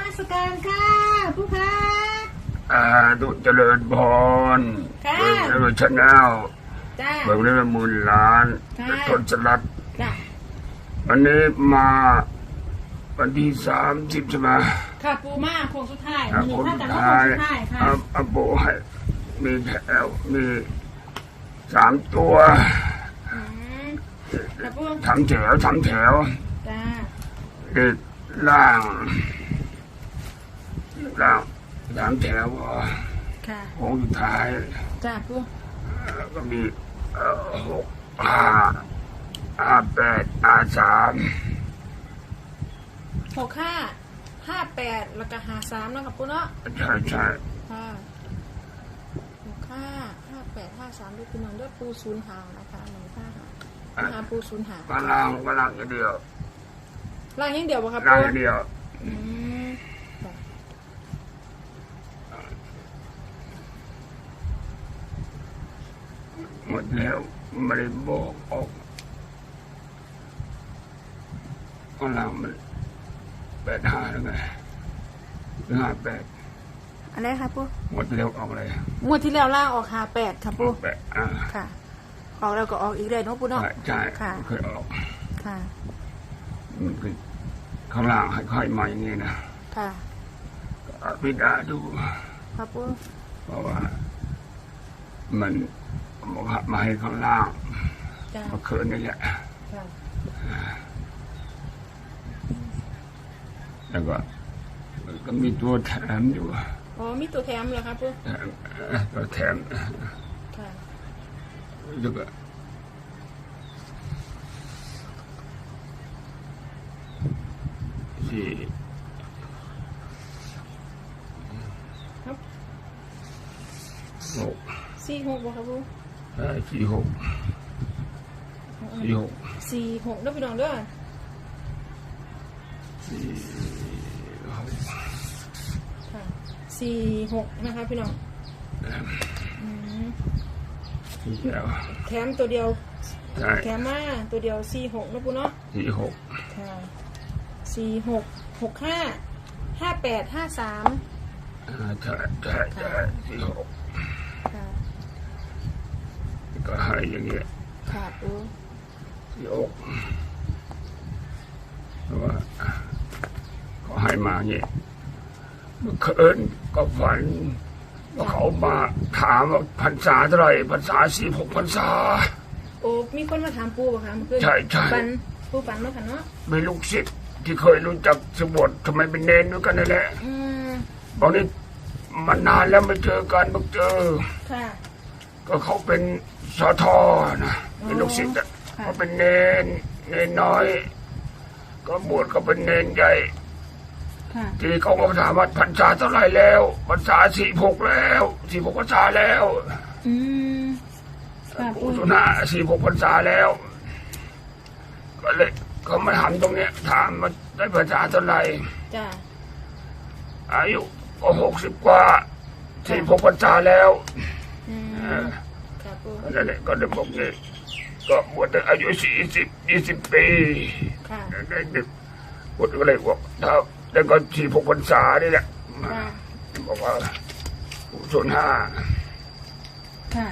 มัสการค่ะผู้ค้าอ่าตุเจริญพรค่ะเรื่องชแนลจ้าเบิกเรื่องมูลล้านค่ะทนสลัดจ้าวันนี้มาวันที่สามสิบใช่ไหมค่ะปูมาโค้งสุดท้ายอ่ามีคนข้าสุแต่ดว่าท้าโค้งยสุดท้ายค่ะเอาเอาโบให้มีแถวมีสามตัวอืมค่ะปูทำแถวทำแถวจ้าเด็กล่าง ล่างสามแถวพอค่ะโค้งสุดท้ายจ้าปูแล้วก็มีเอ่อหกห้าห้าแปดห้าสามหกห้าห้าแปดแล้วก็ห้าสามแล้วค่ะปูเนาะใช่ใช่ค่ะหกห้าห้าแปดห้าสามด้วยคุณน้องด้วยปูศูนย์หางนะคะหนึ่งห้าหางหาปูศูนย์หางกำลังกำลังอย่างเดียวล่างยังเดียวบ่ครับกำลัปูงอย่างเดียวอืมจ้ะ หมด แล้วไม่ได้บอกออกกำลังมันแปดห้าแล้วไงหรือห้าแปดอะไรครับปูหมดแล้วออกเลยงวดที่แล้วล่างออกหาแปดครับปูแปดอ่าค่ะ ออกแล้วก็ออกอีกเลยเนาะปูเนาะใช่ใช่ค่ะเคยออกค่ะมันคือข้างล่างให้ค่อยมาอย่างนี้นะค่ะก็พิจารณาดูครับปูเพราะว่ามัน บอกว่ามาให้ข้างล่างจ้าเมื่อคืนนี่แหละค่ะแล้วก็มันก็มีตัวแถมอยู่อ๋อมีตัวแถมเหรอครับปูแถมตัวแถมค่ะแล้วก็สี่ครับหก สี่หกบ่ครับปูเอ่อ สี่หกสี่หกสี่หกเด้อพี่น้องเด้อสี่หกค่ะสี่หกนะคะพี่น้องอืมสี่แล้วแถมตัวเดียวใช่แถมมาตัวเดียวสี่หกนะปูเนาะสี่หกค่ะสี่หกหกห้าห้าแปดห้าสามอ่าใช่ใช่ใช่สี่หกค่ะ ก็ให้อย่างเงี้ยค่ะปูสี่หกเพราะว่าเขาให้มาอย่างเงี้ยเมื่อคืนก็ฝันว่าเขามาถามว่าพรรษาเท่าไหร่พรรษาสี่หกพรรษา โอ้มีคนมาถามปูบ่คะเมื่อคืนใช่ใช่ปันปูปันเนาะค่ะเนาะมีลูกศิษย์ที่เคยรู้จักสมบททำไมเป็นเนนด้วยกันนั่นแหละอืมบอกนี่มันนานแล้วไม่เจอกันไม่เจอ ค่ะ ก็เขาเป็นสอทอนะเป็นลูกศิษย์อะค่ะเขาเป็นเนนเนนน้อย ก็บวชก็เป็นเนนใหญ่ค่ะทีนี้เขาก็ถามว่าพรรษาเท่าไหร่แล้วพรรษาสี่หกแล้วสี่หกพรรษาแล้วอืมค่ะปูปู่สุนาสี่หกพรรษาแล้ว ก็เลยเขามาถามตรงเนี้ย ถามว่าได้พรรษาเท่าไหร่จ้าอายุก็หกสิบกว่าสี่หกพรรษาแล้วอืเอมอค่ะปู นั่นแหละก็ได้บอกนี่ก็บวชได้อายุสี่สิบยี่สิบปีค่ะได้ดึกบวชก็เลยบอกถ้าได้ก็สี่หกพรรษานี่แหละค่ะบอกว่าส่วนห้าค่ะ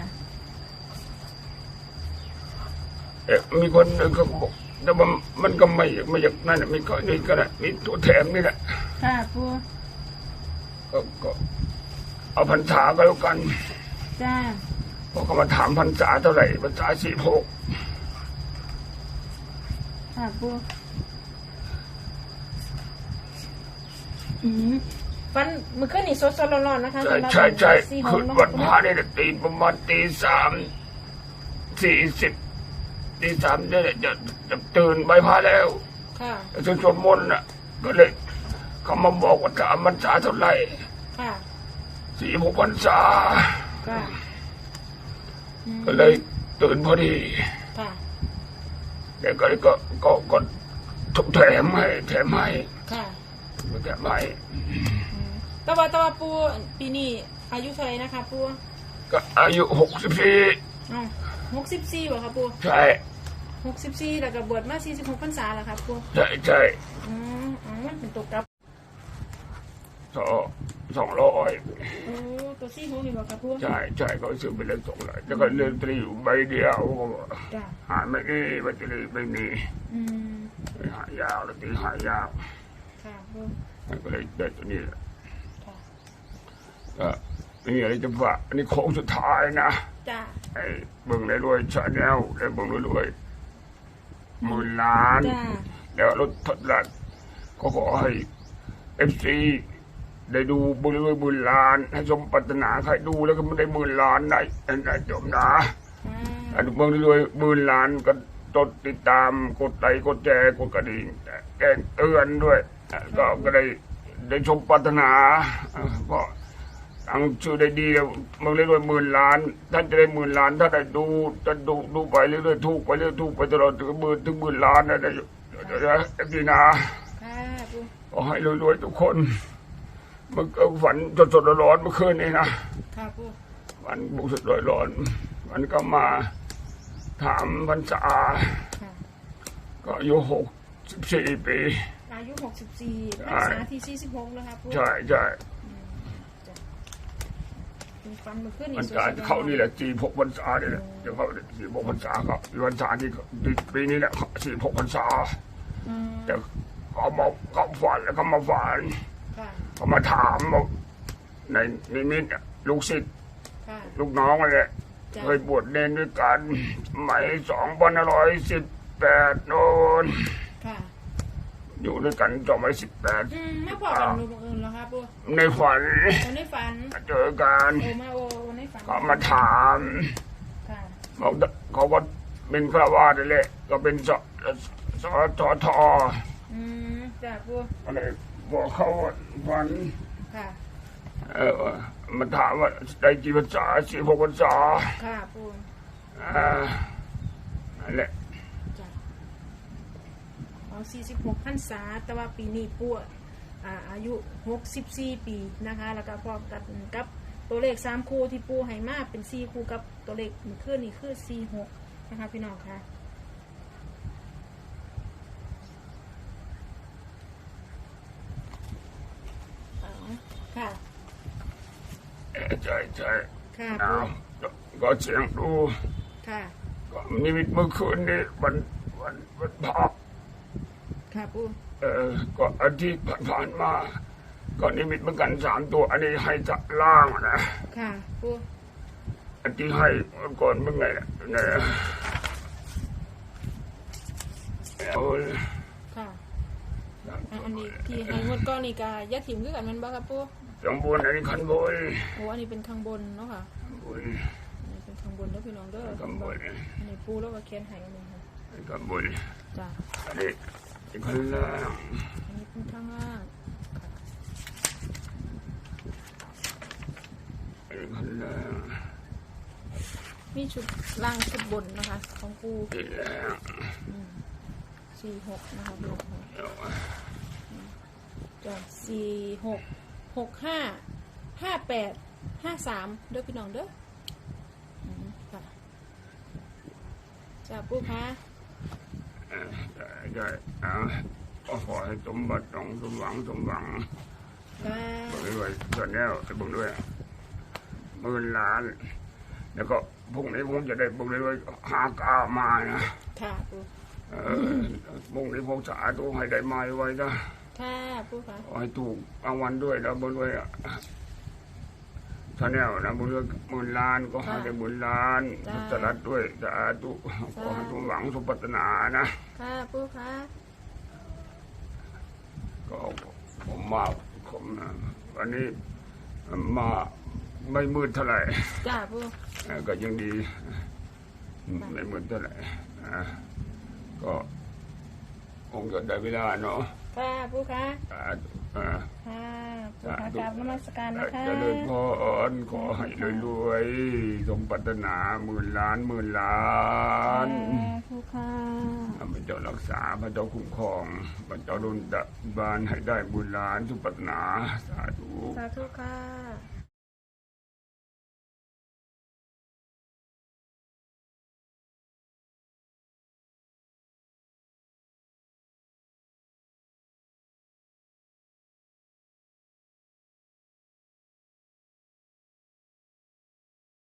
เอ๊ะมีคนหนึ่งเขาก็บอกแต่ว่ามันก็ไม่ไม่อยากนั่นน่ะมีก็นี่ก็ได้มีตัวแถมนี่แหละค่ะปูก็ก็เอาพรรษาก็แล้วกัน จ้าเพราะเขามาถามพรรษาเท่าไหร่พรรษาสี่หกค่ะปูอืมฟันเมื่อคืนนี่สดๆร้อนๆนะคะใช่สำหรับใช่ใช่สี่หคืกนเนาะวันพระเนี่ยตีประมาณตีสามสี่สิบตีสามเนี่ยจะจะตื่นใบพระแล้ว ค่ะจะสวดมนต์น่ะ ก็เลยเขามาบอกว่าจะพรรษาเท่าไหร่ ค่ะสี่หกพรรษา ค่ะอืมก็เลยตื่นพอดี ค่ะแต่ก็เลยก็ก็ก็ถูกแถมให้แถมให้ค่ะแถมให้แตะวันตะวันปูปีนี้อายุเท่าไหร่นะคะปูก็อายุหกสิบสี่อ๋อหกสิบสี่บ่ครับปูใช่หกสิบสี่แล้วก็บวชมาสี่สิบหกพรรษาแล้วครับปูใช่ใช่อืมอืมมันเป็นตัวกลับสอง สองร้อยโอ้ตัวซี่หกนี่บอกครับปูใช่ใช่เขาซื้อไปเลยสองร้อยแล้วก็เล่นตรีอยู่ใบเดียวก็บอกจ้ะหาไม่มีบัตรีไม่มีอืมไปหายาวแล้วตีหายาวค่ะปูมันก็เลยได้ตัวนี้แหละค่ะก็ไม่มีอะไรจะฝากอันนี้โค้งสุดท้ายนะจ้ะไอ้เบิ่งเลยรวยชาแนลได้เบิ่งเลยรวยหมื่นล้าน จ้ะแล้วรถทดลองก็ขอให้เอฟซี ได้ดูบุญรวยหมื่นล้านให้สมปรารถนาใครดูแล้วก็ไม่ได้หมื่นล้านได้นะจมนะค่ะอันเบิ่งรวยหมื่นล้านก็กดติดตามกดไลค์กดแชร์กดกระดิ่งแจ้งเตือนด้วย ก็ก็ได้ได้ชมปรารถนาเพราะตั้งชื่อได้ดีแล้วมึงเรื่อยๆหมื่นล้าน ท่านจะได้หมื่นล้านถ้าได้ดูจะดูดูไปเรื่อยๆถูกไปเรื่อยๆถูกไปตลอดถึงหมื่นถึงหมื่นล้านนะได้เดี๋ยวนะเอฟซีนะค่ะปูขอให้รวยๆทุกคน มันก็ฝันสดๆร้อนๆเมื่อคืนนี้นะค่ะปูวันบุกสดร้อนๆมันก็มาถามพรรษาค่ะก็อายุหกสิบสี่ปีอายุหกสิบสี่พรใช่รษาที่สี่สิบหกแล้วครับปูใช่ใช่เป็นฟันมันขึ้นพรรษาเขานี่แหละสี่หกพรรษาเนี่ยแหละเดี๋ยวเขาสี่หกพรรษาเขาพรรษาที่ปีนี้แหละสี่หกพรรษาอืมแต่เขามาเขาฝันแล้วเขามาฝัน ค่ะเขามาถามบอกในนิมิตอะลูกศิษย์ค่ะ ลูกน้องอะไรจ้ะ เคยบวชเนนด้วยกันสมัยสองพันร้อยสิบแปดโน่นค่ะอยู่ด้วยกันสองพันสิบแปดอืมไม่พอกันดูบังเอิญแล้วครับปูในฝันวันในฝันเจอกันโอมาโอวันในฝันก็มาถามค่ะบอกเขาก็เป็นฆราวาสนั่นแหละก็เป็นสสททอืมจ้ะปูอะไร บอกเขาว่าฝันค่ะ เออมาถามว่าได้กี่ภาษาสี่หกภาษาค่ะปูอ่านั่นแหละจ้ะเอาสี่สิบหกพรรษา แต่ว่าปีนี้ปูอ่าอายุหกสิบสี่ปีนะคะ แล้วก็พร้อมกันกับตัวเลขสามคู่ที่ปูให้มาเป็นสี่คู่กับตัวเลขมือขึ้นนี่คือสี่หกนะคะพี่น้องค่ะ อ๋อ ค่ะเออใช่ใช่ค่ะน้ปูำก็เสียงดูค่ะ ก็นิมิตเมื่อคืนนี้วันวันวันพระค่ะปูเออก็อาทิตย์ผ่านๆมาก็นิมิตเหมือนกันสามตัว อันนี้ให้จากล่างนะค่ะปูอันที่ให้ก่อนเมื่อไงเนี่ยเนี่ยเอาค่ะอะ อันนี้ที่ให้งวดก้อนนี่กายะถิ่มคือกันแมันบ้าครับปู ข้างบนอันนี้ขันบนโอ้อันนี้เป็นข้างบนเนาะค่ะข้างบนอันนี้เป็นข้างบนเด้อพี่น้องเด้อข้างบนอันนี้ปูแล้วก็แคนไห้อันนี้ค่ะข้างบนจ้ะอันนี้ข้างล่างอันนี้เป็นข้างล่างค่ะอันนี้ข้างล่างมีชุดล่างชุดบนนะคะ ของปูนี่แหละสี่หกนะคะพี่น้องค่ะเอาจ้ะสี่หก หกห้าห้าแปดห้าสามเด้อพี่น้องเด้ออืมค่ะจ้ะปูคะเออได้ได้เอาก็ขอให้สมบัติต้องสมหวังสมหวังค่ะบอกเลยว่าตอนนี้จะบอกด้วยหมื่นล้าน แล้วก็พรุ่งนี้ผมจะได้บอกเลยว่าหากามานะค่ะปู เออพรุ่งนี้ผมจะอาตัวให้ได้ไม้ไว้นะ ค่ะปูคะขอให้ถูกรางวัลด้วยแล้วบนด้วยชาแนลนะบนด้วยหมื่นล้านก็ให้ได้หมื่นล้านสลัดด้วยสาธุขอให้สมหวังสมปรารถนานะค่ะปูคะก็ผมมาผมนะวันนี้มาไม่มืดเท่าไหร่จ้าปูเอ่อก็ยังดีไม่มืดเท่าไหร่นะก็ คงจะได้เวลาเนาะค่ะปูคะอ่าอ่าค่ะปูคะกราบนมัสการนะคะเจะเลยพรขอให้รวยๆสมปรารถนาหมื่นล้านหมื่นล้านค่ะปูค่ะพระเจ้ารักษาพระเจ้าคุ้มครองพระเจ้าดลบานให้ได้บุญล้านสมปรารถนาสาธุสาธุค่ะ